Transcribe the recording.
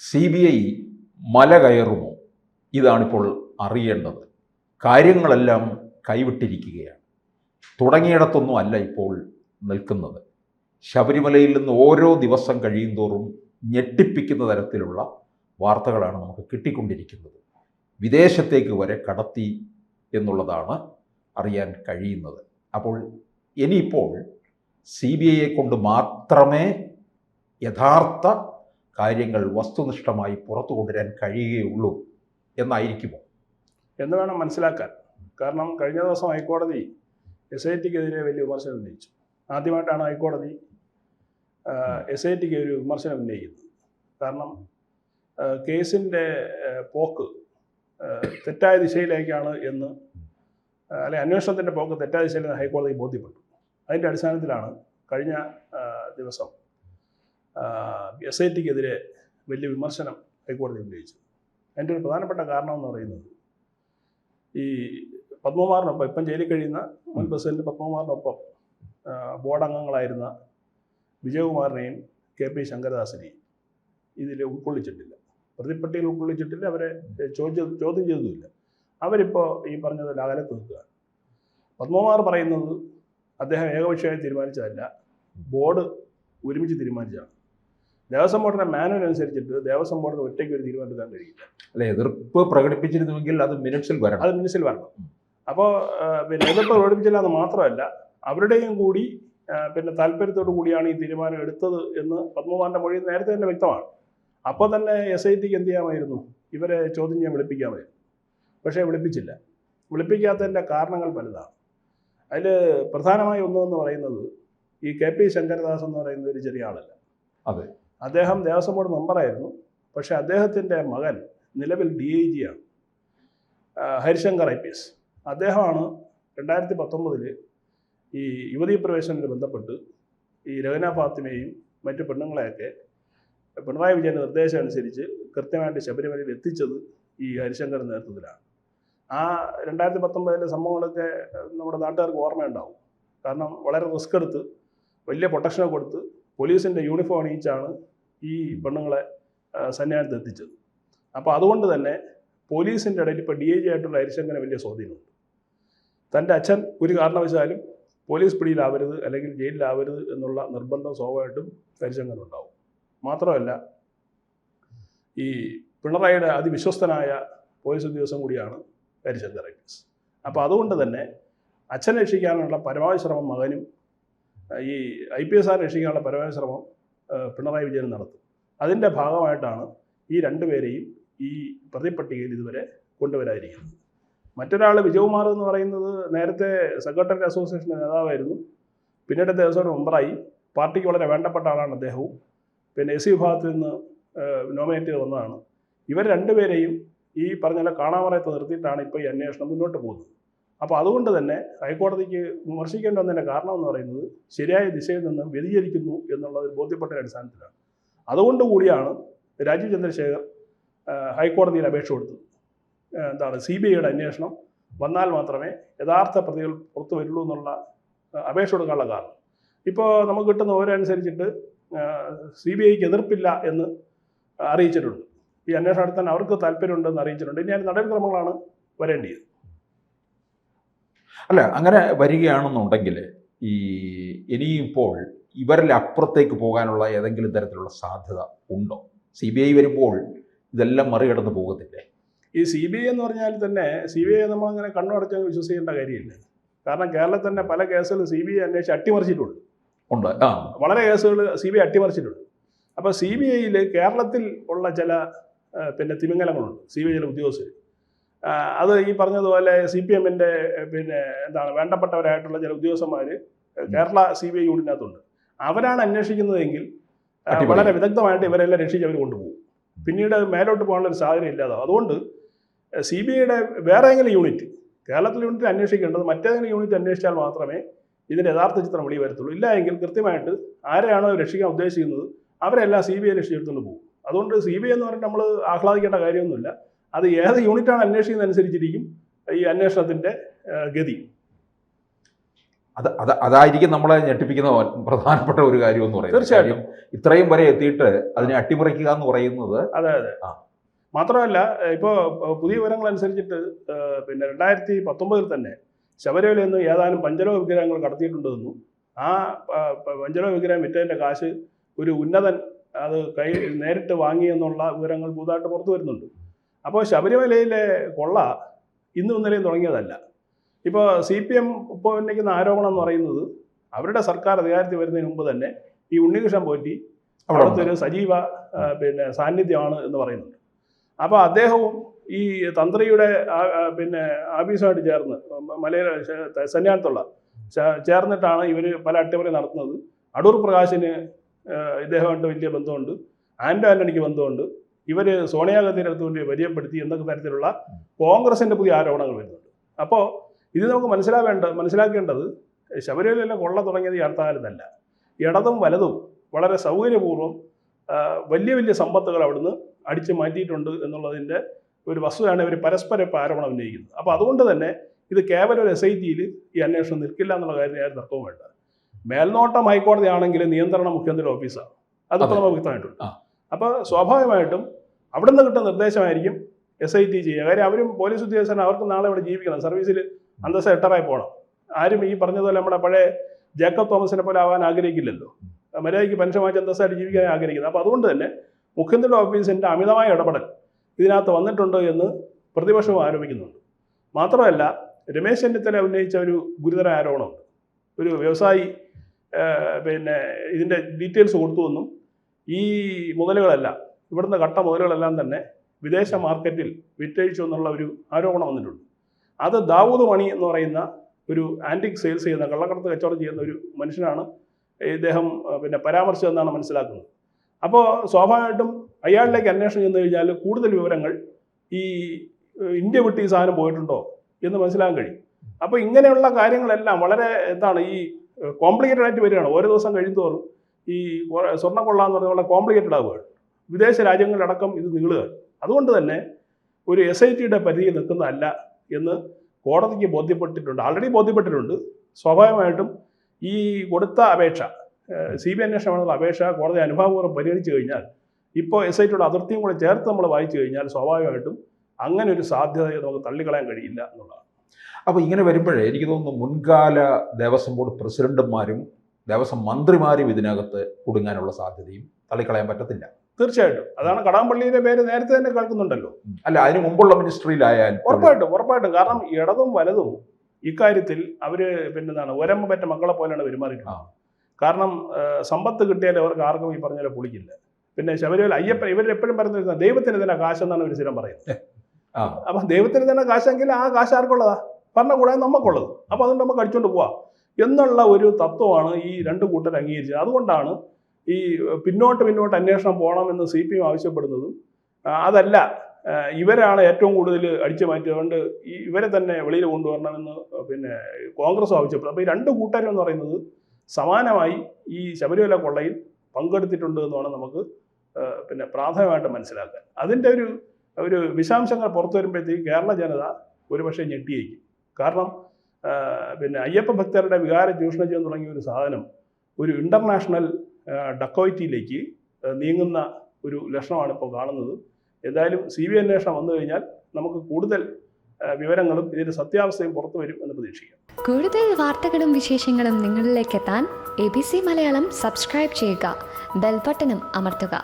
C B I മല കയറുമോ? ഇതാണിപ്പോൾ അറിയേണ്ടത്. കാര്യങ്ങളെല്ലാം കൈവിട്ടിരിക്കുകയാണ്. തുടങ്ങിയിടത്തൊന്നും അല്ല ഇപ്പോൾ നിൽക്കുന്നത്. ശബരിമലയിൽ നിന്ന് ഓരോ ദിവസം കഴിയും തോറും ഞെട്ടിപ്പിക്കുന്ന തരത്തിലുള്ള വാർത്തകളാണ് നമുക്ക് കിട്ടിക്കൊണ്ടിരിക്കുന്നത്. വിദേശത്തേക്ക് വരെ കടത്തി എന്നുള്ളതാണ് അറിയാൻ കഴിയുന്നത്. അപ്പോൾ ഇനിയിപ്പോൾ സി ബി ഐയെ കൊണ്ട് മാത്രമേ യഥാർത്ഥ കാര്യങ്ങൾ വസ്തുനിഷ്ഠമായി പുറത്തു കൊണ്ടുവരാൻ കഴിയുകയുള്ളൂ എന്നായിരിക്കുമോ? എന്ന് വേണം മനസ്സിലാക്കാൻ. കാരണം കഴിഞ്ഞ ദിവസം ഹൈക്കോടതി എസ് ഐ ടിക്കെതിരെ വലിയ വിമർശനം ഉന്നയിച്ചു. ആദ്യമായിട്ടാണ് ഹൈക്കോടതി എസ് ഐ ടിക്ക് ഒരു വിമർശനം ഉന്നയിക്കുന്നത്. കാരണം കേസിന്റെ പോക്ക് തെറ്റായ ദിശയിലേക്കാണ് എന്ന് അല്ലെങ്കിൽ അല്ലെ അന്വേഷണത്തിന്റെ പോക്ക് തെറ്റായ ദിശയിലെന്ന് ഹൈക്കോടതി ബോധ്യപ്പെട്ടു. അതിന്റെ അടിസ്ഥാനത്തിലാണ് കഴിഞ്ഞ ദിവസം എസ് ഐ ടിക്കെതിരെ വലിയ വിമർശനം ഹൈക്കോടതി ഉന്നയിച്ചു. അതിന്റെ ഒരു പ്രധാനപ്പെട്ട കാരണം എന്ന് പറയുന്നത് ഈ പത്മകുമാറിനൊപ്പം ഇപ്പം ജയിലിൽ കഴിയുന്ന മുൻ പ്രസിഡന്റ് പത്മകുമാറിനൊപ്പം ബോർഡ് അംഗങ്ങളായിരുന്ന വിജയകുമാറിനെയും കെ പി ശങ്കരദാസിനെയും ഇതിൽ ഉൾക്കൊള്ളിച്ചിട്ടില്ല. പ്രതിപ്പട്ടികൾ ഉൾക്കൊള്ളിച്ചിട്ടില്ല അവരെ ചോദ്യം ചോദ്യം ചെയ്തതുമില്ല. അവരിപ്പോൾ ഈ പറഞ്ഞതിൽ അകലത്ത് തീർക്കുക പത്മകുമാർ പറയുന്നത് അദ്ദേഹം ഏകപക്ഷീയമായി തീരുമാനിച്ചതല്ല ബോർഡ് ഒരുമിച്ച് തീരുമാനിച്ചതാണ്. ദേവസ്വം ബോർഡിന്റെ മാനുവൽ അനുസരിച്ചിട്ട് ദേവസ്വം ബോർഡിന് ഒറ്റയ്ക്ക് ഒരു തീരുമാനം എടുക്കാൻ കഴിയില്ല. അല്ലെ എതിർപ്പ് പ്രകടിപ്പിച്ചിരുന്നുവെങ്കിൽ അത് മിനിറ്റ്സിൽ വരണം. അത് മിനിറ്റ്സിൽ വരണം. അപ്പോൾ പിന്നെ എതിർപ്പ് പ്രകടിപ്പിച്ചില്ല എന്ന് മാത്രമല്ല അവരുടെയും കൂടി പിന്നെ താല്പര്യത്തോടു കൂടിയാണ് ഈ തീരുമാനം എടുത്തത് എന്ന് പത്മകുമാറിന്റെ മൊഴി നേരത്തെ തന്നെ വ്യക്തമാണ്. അപ്പോൾ തന്നെ എസ് ഐ ടിക്ക് എന്ത് ചെയ്യാമായിരുന്നു? ഇവരെ ചോദ്യം ചെയ്യാൻ വിളിപ്പിക്കാമായിരുന്നു. പക്ഷേ വിളിപ്പിച്ചില്ല. വിളിപ്പിക്കാത്തതിന്റെ കാരണങ്ങൾ പലതാണ്. അതിൽ പ്രധാനമായി ഒന്നെന്ന് പറയുന്നത് ഈ കെ പി ശങ്കരദാസ് എന്ന് പറയുന്ന ഒരു ചെറിയ ആളല്ല. അതെ. അദ്ദേഹം ദേവസ്വം ബോർഡ് മെമ്പറായിരുന്നു പക്ഷെ അദ്ദേഹത്തിന്റെ മകൻ നിലവിൽ ഡി ഐ ജി ആണ്. ഹരിശങ്കർ ഐ പി എസ് അദ്ദേഹമാണ് രണ്ടായിരത്തി പത്തൊമ്പതിൽ ഈ യുവതീ പ്രവേശനത്തിന് ബന്ധപ്പെട്ട് ഈ രഹന ഫാത്തിമയും മറ്റു പെണ്ണുങ്ങളെയൊക്കെ പിണറായി വിജയന്റെ നിർദ്ദേശം അനുസരിച്ച് കൃത്യമായിട്ട് ശബരിമലയിൽ എത്തിച്ചത് ഈ ഹരിശങ്കർ നേതൃത്വത്തിലാണ്. ആ രണ്ടായിരത്തി പത്തൊമ്പതിലെ സംഭവങ്ങളൊക്കെ നമ്മുടെ നാട്ടുകാർക്ക് ഓർമ്മയുണ്ടാവും. കാരണം വളരെ റിസ്ക് എടുത്ത് വലിയ പ്രൊട്ടക്ഷനൊക്കെ കൊടുത്ത് പോലീസിന്റെ യൂണിഫോം അണിയിച്ചാണ് ഈ പെണ്ണുങ്ങളെ സന്നിധാനത്ത് എത്തിച്ചത്. അപ്പോൾ അതുകൊണ്ട് തന്നെ പോലീസിന്റെ ഇടയിൽ ഇപ്പോൾ ഡി ഐ ജി ആയിട്ടുള്ള ഹരിശങ്കനെ വലിയ സ്വാധീനമുണ്ട്. തന്റെ അച്ഛൻ ഒരു കാരണവശാലും പോലീസ് പിടിയിലാവരുത് അല്ലെങ്കിൽ ജയിലിലാവരുത് എന്നുള്ള നിർബന്ധം സ്വാഭാവികമായിട്ടും ഉണ്ടാവും മാത്രമല്ല ഈ പിണറായിയുടെ അതിവിശ്വസ്തനായ പോലീസ് ഉദ്യോഗസ്ഥൻ കൂടിയാണ് ഹരിശങ്കർ ഐ അപ്പോൾ അതുകൊണ്ട് തന്നെ അച്ഛനെ രക്ഷിക്കാനുള്ള പരമാവധി ശ്രമം മകനും ഈ ഐ പി എസ് ആർ രക്ഷിക്കാനുള്ള പരമാവധി ശ്രമം പിണറായി വിജയൻ നടത്തും. അതിന്റെ ഭാഗമായിട്ടാണ് ഈ രണ്ടുപേരെയും ഈ പ്രതിപട്ടികയിൽ ഇതുവരെ കൊണ്ടുവരാതിരിക്കുന്നത്. മറ്റൊരാൾ വിജയകുമാർ എന്ന് പറയുന്നത് നേരത്തെ സെക്രട്ടറി അസോസിയേഷൻ നേതാവായിരുന്നു. പിന്നീട് ദേവസ്വം മെമ്പറായി. പാർട്ടിക്ക് വളരെ വേണ്ടപ്പെട്ട ആളാണ് അദ്ദേഹവും. പിന്നെ എസ് സി വിഭാഗത്തിൽ നിന്ന് നോമിനേറ്റ് ചെയ്ത് വന്നതാണ്. ഇവർ രണ്ടുപേരെയും ഈ പറഞ്ഞ കാണാമറയത്ത് നിർത്തിയിട്ടാണ് ഇപ്പോൾ ഈ അന്വേഷണം മുന്നോട്ട് പോകുന്നത്. അപ്പോൾ അതുകൊണ്ട് തന്നെ ഹൈക്കോടതിക്ക് വിമർശിക്കേണ്ടി വന്നതിന്റെ കാരണം എന്ന് പറയുന്നത് ശരിയായ ദിശയിൽ നിന്ന് വ്യതിചരിക്കുന്നു എന്നുള്ള ഒരു ബോധ്യപ്പെട്ട അടിസ്ഥാനത്തിലാണ്. അതുകൊണ്ട് കൂടിയാണ് രാജീവ് ചന്ദ്രശേഖർ ഹൈക്കോടതിയിൽ അപേക്ഷ കൊടുത്തത്. എന്താണ് സി ബി ഐയുടെ അന്വേഷണം വന്നാൽ മാത്രമേ യഥാർത്ഥ പ്രതികൾ പുറത്തു വരുള്ളൂ എന്നുള്ള അപേക്ഷ കൊടുക്കാനുള്ള കാരണം. ഇപ്പോൾ നമുക്ക് കിട്ടുന്ന ഓരോനുസരിച്ചിട്ട് സി ബി ഐക്ക് എതിർപ്പില്ല എന്ന് അറിയിച്ചിട്ടുണ്ട്. ഈ അന്വേഷണം നടത്താൻ അവർക്ക് താല്പര്യമുണ്ടെന്ന് അറിയിച്ചിട്ടുണ്ട്. ഇനി അതിന് നടപടിക്രമങ്ങളാണ് വരേണ്ടത് അല്ല അങ്ങനെ വരികയാണെന്നുണ്ടെങ്കിൽ ഈ ഇനിയിപ്പോൾ ഇവരിൽ അപ്പുറത്തേക്ക് പോകാനുള്ള ഏതെങ്കിലും തരത്തിലുള്ള സാധ്യത ഉണ്ടോ? സി ബി ഐ വരുമ്പോൾ ഇതെല്ലാം മറികടന്ന് പോകത്തില്ലേ? ഈ സി ബി ഐ എന്ന് പറഞ്ഞാൽ തന്നെ സി ബി ഐ നമ്മളങ്ങനെ കണ്ണുടച്ച് വിശ്വസിക്കേണ്ട കാര്യമില്ല. കാരണം കേരളത്തിൽ തന്നെ പല കേസുകൾ സി ബി ഐ അന്വേഷിച്ച് അട്ടിമറിച്ചിട്ടുണ്ട്. ഉണ്ട്. ആ. വളരെ കേസുകൾ സി ബി ഐ അട്ടിമറിച്ചിട്ടുണ്ട്. അപ്പോൾ സി ബി ഐയിൽ കേരളത്തിൽ ഉള്ള ചില പിന്നെ തിമിംഗലങ്ങളുണ്ട്. സി ബി ഐ ചില ഉദ്യോഗസ്ഥർ. അത് ഈ പറഞ്ഞതുപോലെ സി പി എമ്മിന്റെ പിന്നെ എന്താണ് വേണ്ടപ്പെട്ടവരായിട്ടുള്ള ചില ഉദ്യോഗസ്ഥന്മാർ കേരള സി ബി ഐ യൂണിറ്റിനകത്തുണ്ട്. അവരാണ് അന്വേഷിക്കുന്നതെങ്കിൽ വളരെ വിദഗ്ധമായിട്ട് ഇവരെല്ലാം രക്ഷിച്ച് അവർ കൊണ്ടുപോകും. പിന്നീട് മേലോട്ട് പോകാനുള്ള ഒരു സാഹചര്യം ഇല്ലാതാവും. അതുകൊണ്ട് സി ബി ഐയുടെ വേറെ ഏതെങ്കിലും യൂണിറ്റ് കേരളത്തിലെ യൂണിറ്റ് അന്വേഷിക്കേണ്ടത് മറ്റേതെങ്കിലും യൂണിറ്റ് അന്വേഷിച്ചാൽ മാത്രമേ ഇതിന്റെ യഥാർത്ഥ ചിത്രം വെളി വരത്തുള്ളൂ. ഇല്ല എങ്കിൽ കൃത്യമായിട്ട് ആരെയാണോ രക്ഷിക്കാൻ ഉദ്ദേശിക്കുന്നത് അവരെല്ലാം സി ബി ഐ രക്ഷിച്ചെടുത്തുകൊണ്ട് പോകും. അതുകൊണ്ട് സി ബി ഐ എന്ന് പറഞ്ഞിട്ട് നമ്മൾ ആഹ്ലാദിക്കേണ്ട കാര്യമൊന്നുമില്ല. അത് ഏത് യൂണിറ്റാണ് അന്വേഷിക്കുന്നത് അനുസരിച്ചിരിക്കും ഈ അന്വേഷണത്തിന്റെ ഗതി. അത് അത് അതായിരിക്കും നമ്മളെ ഞെട്ടിപ്പിക്കുന്ന പ്രധാനപ്പെട്ട ഒരു കാര്യം എന്ന് പറയുന്നത്. തീർച്ചയായിട്ടും. ഇത്രയും വരെ എത്തിയിട്ട് അതിനെ അട്ടിമറിക്കുക എന്ന് പറയുന്നത് അതെ അതെ. മാത്രമല്ല ഇപ്പോൾ പുതിയ വിവരങ്ങൾ അനുസരിച്ചിട്ട് പിന്നെ രണ്ടായിരത്തി പത്തൊമ്പതിൽ തന്നെ ശബരിമലയിൽ നിന്ന് ഏതാനും പഞ്ചലോക വിഗ്രഹങ്ങൾ കടത്തിയിട്ടുണ്ടെന്നും ആ പഞ്ചലോ പഞ്ചലോക വിഗ്രഹം വിറ്റതിന്റെ കാശ് ഒരു ഉന്നതൻ അത് കൈ നേരിട്ട് വാങ്ങിയെന്നുള്ള വിവരങ്ങൾ പുതുതായിട്ട് പുറത്തു വരുന്നുണ്ട്. അപ്പോൾ ശബരിമലയിലെ കൊള്ള ഇന്നും ഇന്നലെയും തുടങ്ങിയതല്ല. ഇപ്പോൾ സി പി എം ഇപ്പോൾ ഉന്നയിക്കുന്ന ആരോപണം എന്ന് പറയുന്നത് അവരുടെ സർക്കാർ അധികാരത്തിൽ വരുന്നതിന് മുമ്പ് തന്നെ ഈ ഉണ്ണികൃഷ്ണൻ പോറ്റി അവിടെ അവിടുത്തെ ഒരു സജീവ പിന്നെ സാന്നിധ്യമാണ് എന്ന് പറയുന്നുണ്ട്. അപ്പോൾ അദ്ദേഹവും ഈ തന്ത്രിയുടെ പിന്നെ ആഫീസുമായിട്ട് ചേർന്ന് മലയാള സന്യാസത്തുള്ള ചേർന്നിട്ടാണ് ഇവർ പല അട്ടിമറി നടത്തുന്നത്. അടൂർ പ്രകാശിന് ഇദ്ദേഹമായിട്ട് വലിയ ബന്ധമുണ്ട്. ആൻഡോ ആന്റണിക്ക് ബന്ധമുണ്ട്. ഇവർ സോണിയാഗാന്ധിയുടെ അടുത്ത് കൊണ്ട് പരിചയപ്പെടുത്തി എന്നൊക്കെ തരത്തിലുള്ള കോൺഗ്രസിന്റെ പുതിയ ആരോപണങ്ങൾ വരുന്നുണ്ട്. അപ്പോൾ ഇത് നമുക്ക് മനസ്സിലാവേണ്ട മനസ്സിലാക്കേണ്ടത് ശബരിമലയിലെ കൊള്ള തുടങ്ങിയത് ഈ അർത്ഥകാലത്തല്ല ഇടതും വലതും വളരെ സൗകര്യപൂർവം വലിയ വലിയ സമ്പത്തുകൾ അവിടുന്ന് അടിച്ചു മാറ്റിയിട്ടുണ്ട് എന്നുള്ളതിന്റെ ഒരു വസ്തുതയാണ് ഇവർ പരസ്പരം ഇപ്പോൾ ആരോപണം ഉന്നയിക്കുന്നത്. അപ്പോൾ അതുകൊണ്ട് തന്നെ ഇത് കേവലം ഒരു എസ് ഐ ടിയിൽ ഈ അന്വേഷണം നിൽക്കില്ല എന്നുള്ള കാര്യത്തിൽ ആരും തർക്കവും വേണ്ട. മേൽനോട്ടം ഹൈക്കോടതി ആണെങ്കിൽ നിയന്ത്രണം മുഖ്യമന്ത്രിയുടെ ഓഫീസാണ്. അതൊക്കെ അതെ. നമുക്ക് വ്യക്തമായിട്ടുണ്ട്. അപ്പോൾ സ്വാഭാവികമായിട്ടും അവിടെ നിന്ന് കിട്ടുന്ന നിർദ്ദേശമായിരിക്കും എസ് ഐ ടി ചെയ്യുക. കാര്യം അവരും പോലീസ് ഉദ്യോഗസ്ഥരും അവർക്ക് നാളെ ഇവിടെ ജീവിക്കണം. സർവീസിൽ അന്തസ്സ എട്ടറായി പോകണം. ആരും ഈ പറഞ്ഞതുപോലെ നമ്മുടെ പഴയ ജേക്കബ് തോമസിനെ പോലെ ആവാൻ ആഗ്രഹിക്കില്ലല്ലോ. മര്യാദയ്ക്ക് പെൻഷൻ വാങ്ങിച്ച് അന്തസ്സായിട്ട് ജീവിക്കാൻ ആഗ്രഹിക്കുന്നത് അപ്പോൾ അതുകൊണ്ട് തന്നെ മുഖ്യമന്ത്രിയുടെ ഓഫീസിന്റെ അമിതമായ ഇടപെടൽ ഇതിനകത്ത് വന്നിട്ടുണ്ട് എന്ന് പ്രതിപക്ഷവും ആരോപിക്കുന്നുണ്ട്. മാത്രമല്ല രമേശ് ചെന്നിത്തല ഉന്നയിച്ച ഒരു ഗുരുതര ആരോപണമുണ്ട്. ഒരു വ്യവസായി പിന്നെ ഇതിന്റെ ഡീറ്റെയിൽസ് കൊടുത്തുവെന്നും ഈ മുതലുകളെല്ലാം ഇവിടുന്ന് കട്ട മുതലുകളെല്ലാം തന്നെ വിദേശ മാർക്കറ്റിൽ വിറ്റഴിച്ചു എന്നുള്ള ഒരു ആരോപണം വന്നിട്ടുണ്ട്. അത് ദാവൂദ് മണി എന്ന് പറയുന്ന ഒരു ആന്റിക് സെയിൽസ് ചെയ്യുന്ന കള്ളക്കടത്ത് കച്ചവടം ചെയ്യുന്ന ഒരു മനുഷ്യനാണ് ഇദ്ദേഹം പിന്നെ പരാമർശിച്ചതെന്നാണ് മനസ്സിലാക്കുന്നത്. അപ്പോൾ സ്വാഭാവികമായിട്ടും അയാളിലേക്ക് അന്വേഷണം ചെന്ന് കഴിഞ്ഞാൽ കൂടുതൽ വിവരങ്ങൾ ഈ ഇന്ത്യ വിട്ട് ഈ സാധനം പോയിട്ടുണ്ടോ എന്ന് മനസ്സിലാക്കാൻ കഴിയും. അപ്പോൾ ഇങ്ങനെയുള്ള കാര്യങ്ങളെല്ലാം വളരെ എന്താണ് ഈ കോംപ്ലിക്കേറ്റഡ് ആയിട്ട് വരികയാണ്. ഓരോ ദിവസം കഴിയുന്തോറും ഈ സ്വർണക്കൊള്ള എന്ന് പറഞ്ഞ വളരെ കോംപ്ലിക്കേറ്റഡ് ആവുകയാണ്. വിദേശ രാജ്യങ്ങളിലടക്കം ഇത് നീളുക. അതുകൊണ്ട് തന്നെ ഒരു എസ് ഐ ടിയുടെ പരിധിയിൽ നിൽക്കുന്നതല്ല എന്ന് കോടതിക്ക് ബോധ്യപ്പെട്ടിട്ടുണ്ട്. ആൾറെഡി ബോധ്യപ്പെട്ടിട്ടുണ്ട്. സ്വാഭാവികമായിട്ടും ഈ കൊടുത്ത അപേക്ഷ സി ബി അപേക്ഷ കോടതി അനുഭാവപൂർവം പരിഗണിച്ചു കഴിഞ്ഞാൽ ഇപ്പോൾ എസ് ഐ ടിയുടെ അതിർത്തിയും കൂടെ ചേർത്ത് നമ്മൾ വായിച്ചു കഴിഞ്ഞാൽ സ്വാഭാവികമായിട്ടും അങ്ങനെ ഒരു സാധ്യതയെ നമുക്ക് തള്ളിക്കളയാൻ കഴിയില്ല എന്നുള്ളതാണ്. അപ്പോൾ ഇങ്ങനെ വരുമ്പോഴേ എനിക്ക് തോന്നുന്നു മുൻകാല ദേവസ്വം ബോർഡ് പ്രസിഡന്റുമാരും ദേവസ്വം മന്ത്രിമാരും ഇതിനകത്ത് കുടുങ്ങാനുള്ള സാധ്യതയും തള്ളിക്കളയാൻ പറ്റത്തില്ല. തീർച്ചയായിട്ടും. അതാണ് കടാമ്പള്ളിയുടെ പേര് നേരത്തെ തന്നെ കേൾക്കുന്നുണ്ടല്ലോ. അല്ല അതിന് മുമ്പുള്ള മിനിസ്ട്രിയിലായാൽ പോലും. ഉറപ്പായിട്ടും ഉറപ്പായിട്ടും. കാരണം ഇടതും വലതും ഇക്കാര്യത്തിൽ അവർ പിന്നെന്താണ് ഒരമ്മ പറ്റ മക്കളെ പോലെയാണ് പെരുമാറിയിട്ടുള്ളത്. കാരണം സമ്പത്ത് കിട്ടിയാൽ അവർക്ക് ആർക്കും ഈ പറഞ്ഞ പോലെ പൊളിക്കില്ല. പിന്നെ ശബരിമല അയ്യപ്പൻ ഇവരെപ്പോഴും പറയുന്നത് ദൈവത്തിന് തന്നെ കാശെന്നാണ് ഒരു സ്ഥിരം പറയുന്നത്. അപ്പം ദൈവത്തിന് തന്നെ കാശെങ്കിൽ ആ കാശ് ആർക്കുള്ളതാ? ഭരണകൂടാതെ നമുക്കുള്ളത് അപ്പോൾ അതുകൊണ്ട് നമുക്ക് അടിച്ചുകൊണ്ട് പോവാം. എന്നുള്ള ഒരു തത്വമാണ് ഈ രണ്ട് കൂട്ടർ അംഗീകരിച്ചത്. അതുകൊണ്ടാണ് ഈ പിന്നോട്ട് പിന്നോട്ട് അന്വേഷണം പോകണമെന്ന് സി പി എം ആവശ്യപ്പെടുന്നതും അതല്ല ഇവരാണ് ഏറ്റവും കൂടുതൽ അടിച്ചു മാറ്റിയതുകൊണ്ട് ഇവരെ തന്നെ വെളിയിൽ കൊണ്ടുവരണമെന്ന് പിന്നെ കോൺഗ്രസ് ആവശ്യപ്പെടും അപ്പോൾ ഈ രണ്ട് കൂട്ടരും എന്ന് പറയുന്നത് സമാനമായി ഈ ശബരിമല കൊള്ളയിൽ പങ്കെടുത്തിട്ടുണ്ട് എന്ന് വേണം നമുക്ക് പിന്നെ പ്രാഥമികമായിട്ട് മനസ്സിലാക്കാൻ. അതിന്റെ ഒരു ഒരു വിശാംശങ്ങൾ പുറത്തു വരുമ്പോഴത്തേക്ക് കേരള ജനത ഒരുപക്ഷെ ഞെട്ടിയേക്കും. കാരണം പിന്നെ അയ്യപ്പ ഭക്തരുടെ വികാര ചൂഷണം ചെയ്യാൻ തുടങ്ങിയ ഒരു സാധനം ഒരു ഇന്റർനാഷണൽ ഡക്കോയിറ്റിയിലേക്ക് നീങ്ങുന്ന ഒരു ലക്ഷണമാണ് ഇപ്പോൾ കാണുന്നത്. എന്തായാലും സി ബി അന്വേഷണം വന്നു കഴിഞ്ഞാൽ നമുക്ക് കൂടുതൽ വിവരങ്ങളും ഇതിന്റെ സത്യാവസ്ഥയും പുറത്തു വരും എന്ന് പ്രതീക്ഷിക്കാം. കൂടുതൽ വാർത്തകളും വിശേഷങ്ങളും നിങ്ങളിലേക്ക് എത്താൻ A B C Malayalam subscribe ചെയ്യുക ബെൽബട്ടനും അമർത്തുക.